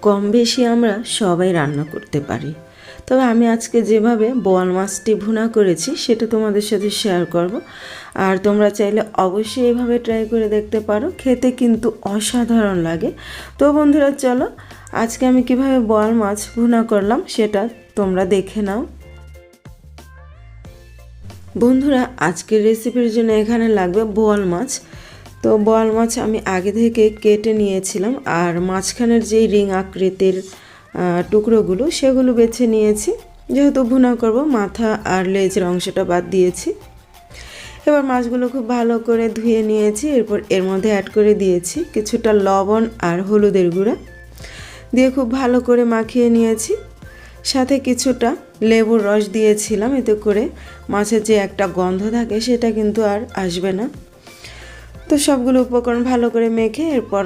কম বেশি আমরা সবাই রান্না করতে পারি। তবে আমি আজকে যেভাবে বোয়াল মাছটি ভুনা করেছি, সেটা তোমাদের সাথে শেয়ার করব। আর তোমরা চাইলে অবশ্যই এভাবে ট্রাই করে দেখতে পারো। খেতে কিন্তু অসাধারণ লাগে। তো বন্ধুরা, চলো আজকে আমি কীভাবে বোয়াল মাছ ভুনা করলাম, সেটা তোমরা দেখে নাও। বন্ধুরা, আজকের রেসিপির জন্য এখানে লাগবে বোয়াল মাছ। তো বোয়াল মাছ আমি আগে থেকে কেটে নিয়েছিলাম, আর মাঝখানের যেই রিং আকৃতির টুকরোগুলো সেগুলো বেছে নিয়েছি। যেহেতু ভুনা করব, মাথা আর লেজের অংশটা বাদ দিয়েছি। এবার মাছগুলো খুব ভালো করে ধুয়ে নিয়েছি, এরপর এর মধ্যে অ্যাড করে দিয়েছি কিছুটা লবণ আর হলুদের গুঁড়া। দিয়ে খুব ভালো করে মাখিয়ে নিয়েছি। সাথে কিছুটা লেবুর রস দিয়েছিলাম, এতে করে মাছের যে একটা গন্ধ থাকে সেটা কিন্তু আর আসবে না। তো সবগুলো উপকরণ ভালো করে মেখে এরপর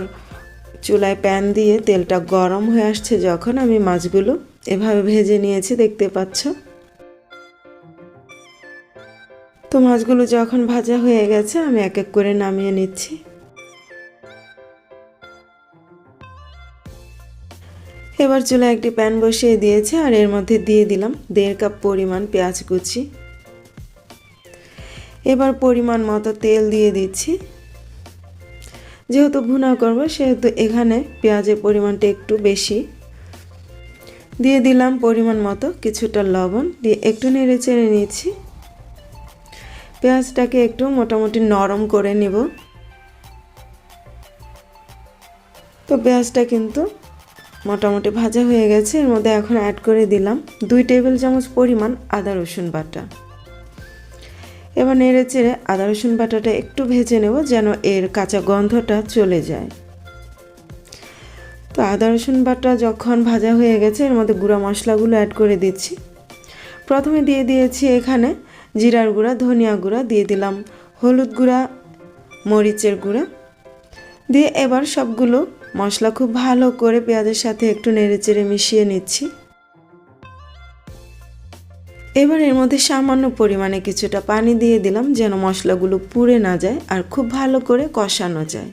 চুলায় প্যান দিয়ে তেলটা গরম হয়ে আসছে যখন আমি মাছগুলো এভাবে ভেজে নিয়েছি, দেখতে পাচ্ছ? তো মাছগুলো যখন ভাজা হয়ে গেছে, আমি এক এক করে নামিয়ে নিচ্ছি। এবার চুলায় একটি প্যান বসিয়ে দিয়েছি, আর এর মধ্যে দিয়ে দিলাম দেড় কাপ পরিমাণ পেঁয়াজ কুচি। এবার পরিমাণ মতো তেল দিয়ে দিচ্ছি। যেহেতু ভুনা করব, সেহেতু এখানে পেঁয়াজের পরিমাণটা একটু বেশি। দিয়ে দিলাম পরিমাণ মতো কিছুটা লবণ, দিয়ে একটু নেড়ে চেড়ে নিচ্ছি। পেঁয়াজটাকে একটু মোটামুটি নরম করে নিব। তো পেঁয়াজটা কিন্তু মোটামুটি ভাজা হয়ে গেছে, এর মধ্যে এখন অ্যাড করে দিলাম দুই টেবিল চামচ পরিমাণ আদা রসুন বাটা। এবার নেড়ে চেড়ে আদা রসুন বাটাটা একটু ভেজে নেব যেন এর কাঁচা গন্ধটা চলে যায়। তো আদা রসুন বাটা যখন ভাজা হয়ে গেছে, এর মধ্যে গুঁড়া মশলাগুলো অ্যাড করে দিচ্ছি। প্রথমে দিয়ে দিয়েছি এখানে জিরার গুঁড়া, ধনিয়া গুঁড়া, দিয়ে দিলাম হলুদ গুঁড়া, মরিচের গুঁড়া। দিয়ে এবার সবগুলো মশলা খুব ভালো করে পেঁয়াজের সাথে একটু নেড়ে চেড়ে মিশিয়ে নিচ্ছি। এবার এর মধ্যে সামান্য পরিমাণে কিছুটা পানি দিয়ে দিলাম যেন মশলাগুলো পুড়ে না যায় আর খুব ভালো করে কষানো যায়।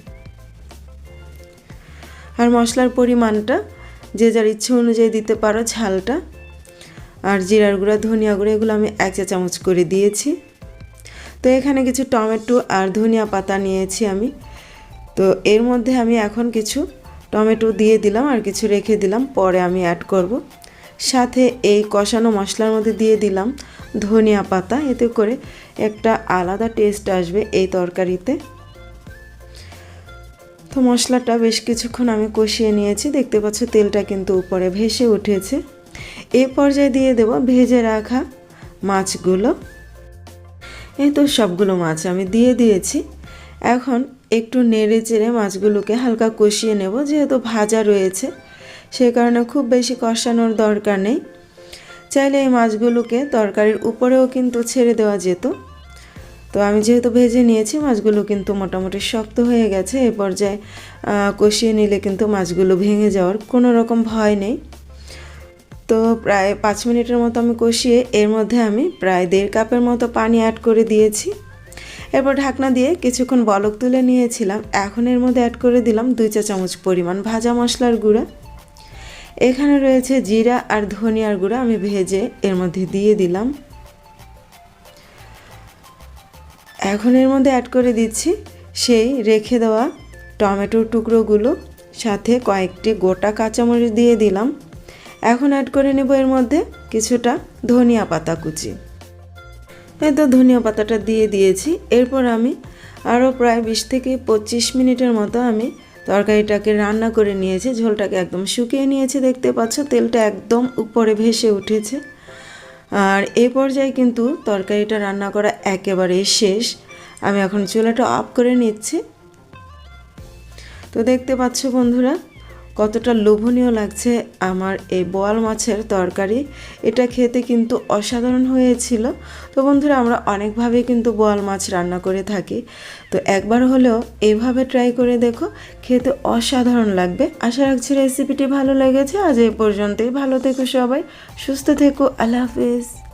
আর মশলার পরিমাণটা যে যার ইচ্ছে অনুযায়ী দিতে পারো ঝালটা। আর জিরার গুঁড়া, ধনিয়া গুঁড়া, এগুলো আমি এক চা চামচ করে দিয়েছি। তো এখানে কিছু টমেটো আর ধনিয়া পাতা নিয়েছি আমি। তো এর মধ্যে আমি এখন কিছু টমেটো দিয়ে দিলাম আর কিছু রেখে দিলাম, পরে আমি অ্যাড করব। সাথে এই কষানো মশলার মধ্যে দিয়ে দিলাম ধনিয়া পাতা। এতে করে একটা আলাদা টেস্ট আসবে এই তরকারিতে। তো মশলাটা বেশ কিছুক্ষণ আমি কষিয়ে নিয়েছি। দেখতে পাচ্ছ তেলটা কিন্তু উপরে ভেসে উঠেছে। এই পর্যায়ে দিয়ে দেব ভেজে রাখা মাছগুলো। এই তো সবগুলো মাছ আমি দিয়ে দিয়েছি। এখন একটু নেড়ে চেড়ে মাছগুলোকে হালকা কষিয়ে নেব। যেহেতু ভাজা রয়েছে সে কারণে খুব বেশি কষানোর দরকার নেই। চাইলে এই মাছগুলোকে তরকারির উপরেও কিন্তু ছেড়ে দেওয়া যেত। তো আমি যেহেতু ভেজে নিয়েছি, মাছগুলো কিন্তু মোটামুটি শক্ত হয়ে গেছে। এ পর্যায়ে কষিয়ে নিলে কিন্তু মাছগুলো ভেঙে যাওয়ার কোনো রকম ভয় নেই। তো প্রায় পাঁচ মিনিটের মতো আমি কষিয়ে, এর মধ্যে আমি প্রায় দেড় কাপের মতো পানি অ্যাড করে দিয়েছি। এরপর ঢাকনা দিয়ে কিছুক্ষণ বলক তুলে নিয়েছিলাম। এখন এর মধ্যে অ্যাড করে দিলাম দুই চা চামচ পরিমাণ ভাজা মশলার গুঁড়া। এখানে রয়েছে জিরা আর ধনিয়ার গুঁড়া আমি ভেজে এর মধ্যে দিয়ে দিলাম। এখন এর মধ্যে অ্যাড করে দিচ্ছি সেই রেখে দেওয়া টমেটোর টুকরোগুলো, সাথে কয়েকটি গোটা কাঁচামরিচ দিয়ে দিলাম। এখন অ্যাড করে নেব এর মধ্যে কিছুটা ধনিয়া পাতা কুচি। এই তো ধনিয়া পাতাটা দিয়ে দিয়েছি। এরপর আমি আরও প্রায় বিশ থেকে পঁচিশ মিনিটের মতো আমি তরকারিটাকে রান্না করে নিয়েছে, ঝোলটাকে একদম শুকিয়ে নিয়েছে, দেখতে পাচ্ছ? তেলটা একদম উপরে ভেসে উঠেছে। আর এ পর্যায়ে কিন্তু তরকারিটা রান্না করা একেবারে শেষ। আমি এখন চুলাটা অফ করে নিচ্ছি। তো দেখতে পাচ্ছ বন্ধুরা কতটা লোভনীয় লাগছে আমার এই বোয়াল মাছের তরকারি। এটা খেতে কিন্তু অসাধারণ হয়েছিল। তো বন্ধুরা, আমরা অনেকভাবে কিন্তু বোয়াল মাছ রান্না করে থাকি। তো একবার হলেও এইভাবে ট্রাই করে দেখো, খেতে অসাধারণ লাগবে। আশা রাখছি রেসিপিটি ভালো লেগেছে। আজ এ পর্যন্তই। ভালো থেকো সবাই, সুস্থ থেকো। আল্লাহ হাফিজ।